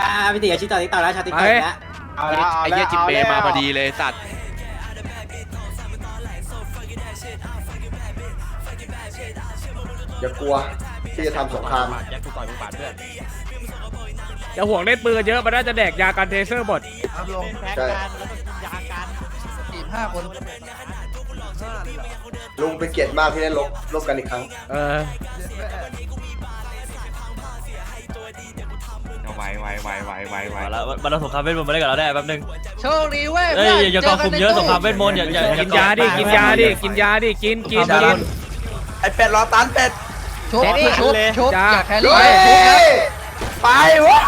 อ่าพี่ตีอาชีพต่อติ๊กต่อแล้วชาติ๊กต่ออีกแล้วเอาแล้วเอาไอ้แล้เหี้ยวจิมเอาเบแล้วมาพอดีเลยสัตว์อย่ากลัวที่จะทำสงครามแจ็คกูต่อยมึงปาดเพื่อนจะห่วงเล่นปืนเยอะมันน่าจะแดกยากันเทเซอร์หมดใช่สี่ห้าคนลุงเป็นเกียรติมากที่ได้ลบลบกันอีกครั้ง เออ ไวไวไวไวไวไวมาแล้วมันเราสงครามเวทมนต์มาได้กับเราได้แป๊บนึงโชคดีเว้ยเอ้ยอย่าก่อคุมเยอะสงครามเวทมนต์อย่าอย่าอย่ากินยาดิกินยาดิกินยาดิกินกินกินไอเป็ดรอตันเป็ดชุบชุบชุบจ้าอย่าแครี่เฮ้ยชุบนะไปว้า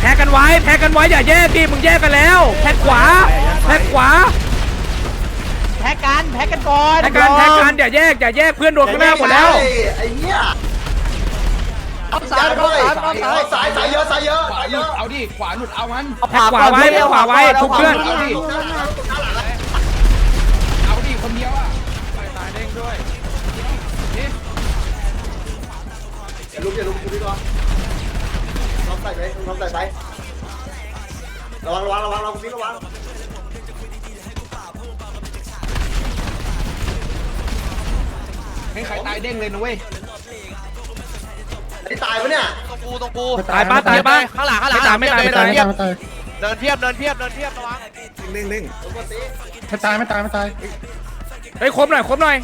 แพ้กันไว้แพ้กันไว้อย่าแยกดิมึงแยกกันแล้วแพ้ขวาแพ้ขวา พ้กันแพ้กันก่อนแพ้กันแพ้กันอย่าแยกอย่าแยกเพื่อนโดนข้างหน้าหมดแล้วไอ้เหี้ยเอาสายเอาสายเอาสายสายสายเยอะสายเยอะสายเยอะเอาดิขวาหลุดเอามันแพ้ขวาไว้แพ้ขวาไว้ทุกเพื่อนเอาดิเอาดิคนเดียวอะอย่าลุกอย่าลุกคุณพี่ก่อนลองใส่ไปลองใส่ไประวังระวังระวังระวังคุณพี่ระวัง ให้ใครตายเด้งเลยนะเว้ยไอ้ตายปะเนี่ยตรงกูตรงกูตายปะตายปะข้างหลังข้างหลังไม่ตายไม่ตายไม่ตายเดินเพียบเดินเพียบเดินเพียบระวังนิ่งนิ่งไม่ตายไม่ตายไม่ตายเฮ้ยครบหน่อยครบหน่อย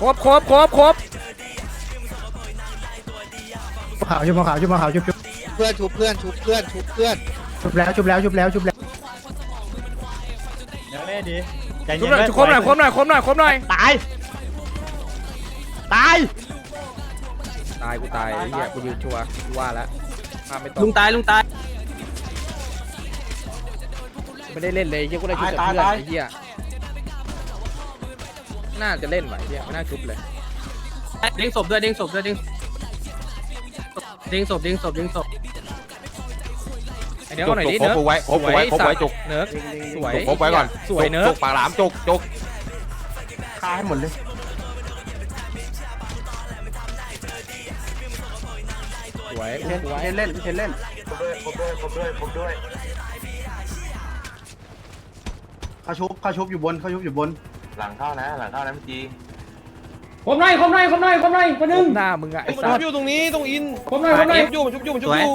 ครบครบครบครบขาวชุบขาวชุบขาวชุบชุบเพื่อนชุบเพื่อนชุบเพื่อนชุบเพื่อนชุบแล้วชุบแล้วชุบแล้วชุบแล้วครบหน่อยครบหน่อยครบหน่อยครบหน่อยครบหน่อยตาย ตาย ตายกูตายไอ้เหี้ยกูยืนชัวร์กูว่าแล้วภาพไม่ตรลุงงตายลุงตาย ไม่ได้เล่นเลยไอ้เหี้ยกูได้ชุบกับเพื่อนไอ้เหี้ยน่าจะเล่นไหวะไอ้เหี้ยไม่น่าชุบเลยเด้งศพด้วยเด้งศพด้วยเด้งเด้งศพเด้งศพเด้งศพไอ้เนื้อเอาหน่อยดิครบเนื้อกูไว้ครบกูไว้ครบไว้จุก เนื้อสวยครบไว้ก่อนสวยเนื้อจุกปากหลามจุกจุกฆ่าให้หมดเลย วยเล่นเล่นเล่นเล่นเขาชุบเขาชุบอยู่บนเขาชุบอยู่บน หลังเข้านะ หลังเข้านะพี่จีผมหน่อยผมหน่อยผมหน่อยผมหน่อยคนหนึงหน้ามึงอะไอ้มันสัชุสบอยู่ตรงนี้ตรงอินผมหน่อยผมหน่อยชุบอยู่มันชุบอยู่มันชุบอยู่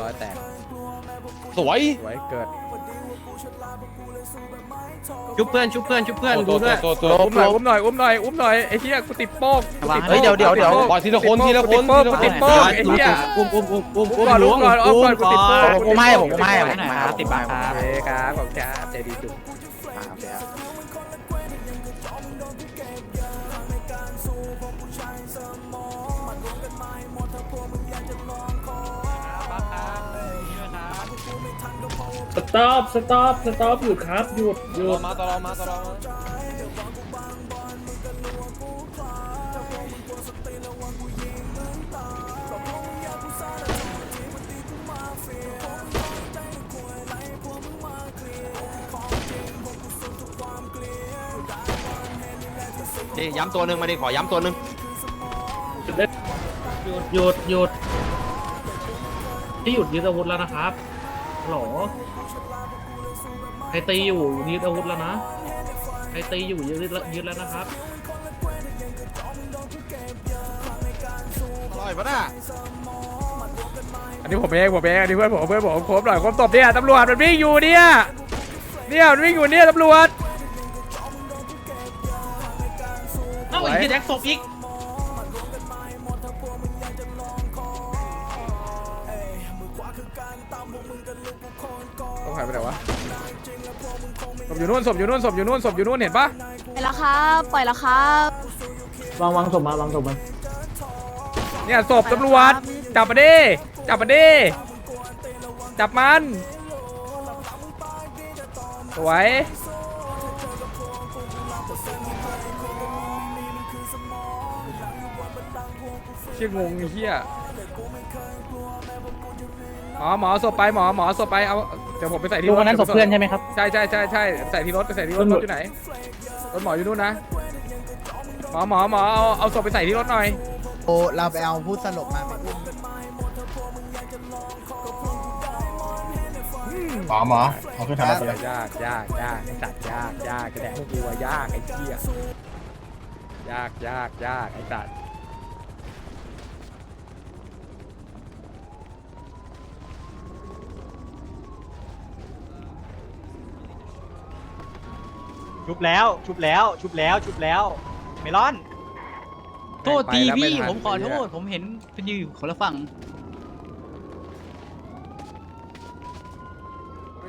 ร้อยแตกสวยสวยเกิดชุบเพื่อนชุบเพื่อนชุบเพื่อนดูด้วย ตัวตัวอุ้มหน่อยอุ้มหน่อยอุ้มหน่อยอุ้มหน่อยไอ้เหี้ยกูติดโป้งกูติดโป้งเฮ้ยเดี๋ยวเดี๋ยวเดี๋ยวกูติดโป้งปล่อยทีละคนทีละคนกูติดโป้งกูติดโป้งไอ้เหี้ยอุ้มอุ้มอุ้มอุ้มอุ้มก่อนอุ้มก่อนอุ้มก่อนกูติดโป้งผมไม่ผมไม่ผมไม่ติดบาทครับเอ้ครับขอบคุณครับใจดีจุ๊บ สต็อปสต็อปสต็อปหยุดครับหยุดหยุรอดมาตลอดมาตลอดนี่ย้ำตัวหนึ่งมาดิขอย้ำตัวหนึ่งหยุดหยุดที่หยุดยึดอาวุธแล้วนะครับ ฮัลโหลใครตีอยู่ยึดอาวุธแล้วนะใครตีอยู่ยึดแล้วยึดแล้วนะครับอร่อยปะน่ะอันนี้ผมเองผมเองอันนี้เพื่อนผมเพื่อนผมครบหน่อยครบตบเนี่ยตำรวจมันวิ่งอยู่เนี่ยเนี่ยมันวิ่งอยู่เนี่ยตำรวจเอ้าไอ้เหี้ยแดกศพอีก ต้องหายไปไหนวะศพอยู่นู่นศพอยู่นู่นศพอยู่นู่นศพอยู่นู่นเห็นปะปล่อยแล้วครับ ปล่อยแล้วครับวางวางศพมาวางศพมาเนี่ยศพตำรวจจับมาดิจับมาดิจับมันสวย เชี่ยงงไอ้เหี้ยหมอหมอเอาศพไปหมอหมอเอาศพไปเอาเดี๋ยวผมไปใส่ที่ลุรงถอันนั้นศพเพื่อนใช่ไหมครับ ใช่ใช่ใช่ใช่ใส่ที่รถไปใส่ที่รถรถอยู่ไหนรถหมออยู่นู่นนะหมอหมอหมอเอาเอาศพไปใส่ที่รถหน่อยโอ้เราไปเอาผู้สลบมาหมอหมอเอาขึ้นทำอะไรยากยากยากไอ้สัตว์ยากยากแสดงพวกกูอะยากไอ้เหี้ยยากยากยากไอ้สัต ชุบแล้วชุบแล้วชุบแล้วชุบแล้ว เมลอน โทษทีพี่ ผมขอโทษ ผมเห็นเป็นอยู่คนละฝั่ง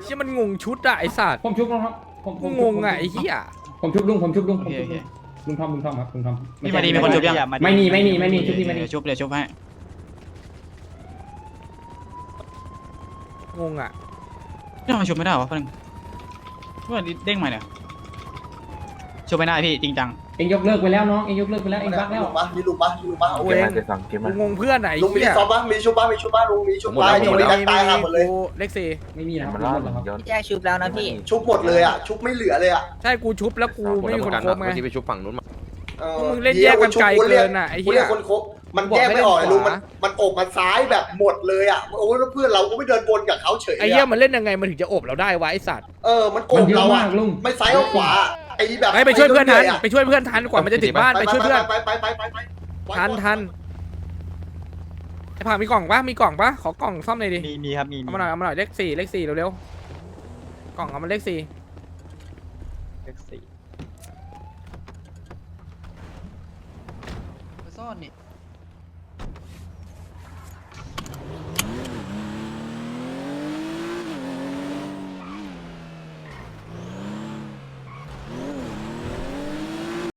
เชี่ยมันงงชุดอะไอ้สัตว์ผมชุบลุงครับผมกูงงอะไอ้เหี้ยผมชุบลุงผมชุบลุงผมชุบลุงลุงทอมลุงทอมครับลุงทอมพี่มาดีมีคนชุบยัง ไม่มีไม่มีไม่มีชุบนี่ไม่มีเดี๋ยวชุบเดี๋ยวชุบให้ งงอะนี่ทำไมชุบไม่ได้วะเพื่อนว่าเด้งใหม่เนี่ย ชุบไม่ได้พี่จริงจังเองยกเลิกไปแล้วน้องเองยกเลิกไปแล้วเองบักมีแล้วลุงปะมีลุงปะมีลุงปะโอกูเคเองกูงงเพื่อนอะไอ้ลุงมีเหี้ยซอมปะมีชุบปะมีชุบปะลุงมีชุบปะมีอยู่ในกันตายห่าหมดเลย กูเลขสี่ไม่มีนะครับหมดแล้วครับแยกชุบแล้วนะพี่ ชุบหมดเลยอะชุบไม่เหลือเลยอะใช่กูชุบแล้วกูไม่มีคนครบไง ที่ไปชุบฝั่งนู้นมา ออพวกมึงเล่นแยกกันไกลเกินน่ะไอ้เหี้ยกูเรียกคนครบมันแยกไม่ออกไอ้ลุงมันมันอกมันซ้ายแบบหมดเลยอะโอ้ยแล้วเพื่อนเราก็ไม่เดินบนกับเขาเฉยไอ้เหี้ยมันเล่นยังไงมันถึงจะอบเราได้วะไอ้สัตว์ เออมันอมันกเยอะเรามาอะกลุงไม่ซ้ายก็ขวา ไอ้แบบไปไปช่วยเพื่อนทันไะไปช่วยเพื่อนทันกว่ามันจะถึงบ้านไปช่วยเพื่อนไปไปไปไปไปไปทันทันไอ้ผ่ามีกล่องปะมีกล่องปะขอกล่องซ่อมหน่อยดิมีมีครับมีเอามาหน่อยเอามาหน่อยเลขสี่เลขสี่เร็วๆกล่องเอามาเลขสี่เลขสี่ซ่อนนี่